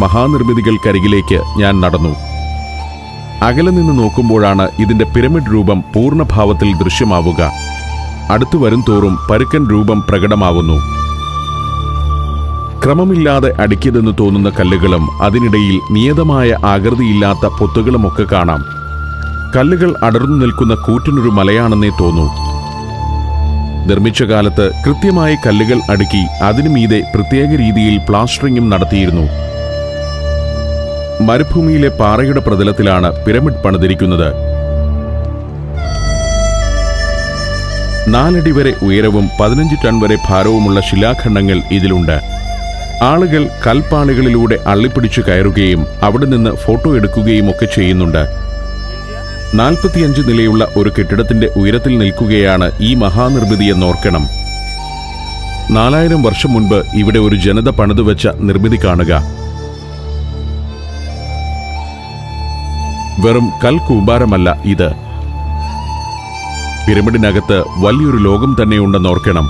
മഹാനിർമ്മിതികൾക്കരികിലേക്ക് ഞാൻ നടന്നു. അകലെ നിന്ന് നോക്കുമ്പോഴാണ് ഇതിന്റെ പിരമിഡ് രൂപം പൂർണഭാവത്തിൽ ദൃശ്യമാവുക. അടുത്തു വരും തോറും പരുക്കൻ രൂപം പ്രകടമാവുന്നു. ക്രമമില്ലാതെ അടുക്കിയതെന്ന് തോന്നുന്ന കല്ലുകളും അതിനിടയിൽ നിയതമായ ആകൃതിയില്ലാത്ത പൊത്തുകളുമൊക്കെ കാണാം. കല്ലുകൾ അടർന്നു നിൽക്കുന്ന കൂറ്റിനൊരു മലയാണെന്നേ തോന്നൂ. നിർമ്മിച്ച കാലത്ത് കൃത്യമായി കല്ലുകൾ അടുക്കി അതിനു മീതെ പ്രത്യേക രീതിയിൽ പ്ലാസ്റ്ററിങ്ങും നടത്തിയിരുന്നു. മരുഭൂമിയിലെ പാറയുടെ പ്രതലത്തിലാണ് പിരമിഡ് പണിതിരിക്കുന്നത്. നാലടി വരെ ഉയരവും പതിനഞ്ച് ടൺ വരെ ഭാരവുമുള്ള ശിലാഖണ്ഡങ്ങൾ ഇതിലുണ്ട്. ആളുകൾ കൽപ്പാളികളിലൂടെ അള്ളിപ്പിടിച്ചു കയറുകയും അവിടെ നിന്ന് ഫോട്ടോ എടുക്കുകയും ഒക്കെ ചെയ്യുന്നുണ്ട്. നാൽപ്പത്തിയഞ്ച് നിലയുള്ള ഒരു കെട്ടിടത്തിന്റെ ഉയരത്തിൽ നിൽക്കുകയാണ് ഈ മഹാനിർമ്മിതി എന്നോർക്കണം. നാലായിരം വർഷം മുൻപ് ഇവിടെ ഒരു ജനത പണിതുവച്ച നിർമ്മിതി കാണുക. വെറും കൽക്കൂമ്പാരമല്ല ഇത്. പിരമിഡിനകത്ത് വലിയൊരു ലോകം തന്നെയുണ്ടെന്നോർക്കണം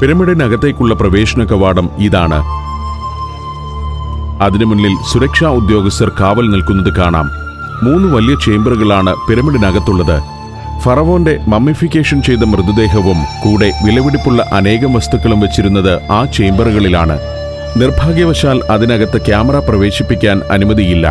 പിരമിഡിനകത്തേക്കുള്ള പ്രവേശന കവാടം ഇതാണ്. അതിനു മുന്നിൽ സുരക്ഷാ ഉദ്യോഗസ്ഥർ കാവൽ നിൽക്കുന്നത് കാണാം. മൂന്ന് വലിയ ചേംബറുകളാണ് പിരമിഡിനകത്തുള്ളത്. ഫറവോന്റെ മമ്മിഫിക്കേഷൻ ചെയ്ത മൃതദേഹവും കൂടെ വിലപിടിപ്പുള്ള അനേകം വസ്തുക്കളും വെച്ചിരുന്നത് ആ ചേംബറുകളിലാണ്. നിർഭാഗ്യവശാൽ അതിനകത്ത് ക്യാമറ പ്രവേശിപ്പിക്കാൻ അനുമതിയില്ല.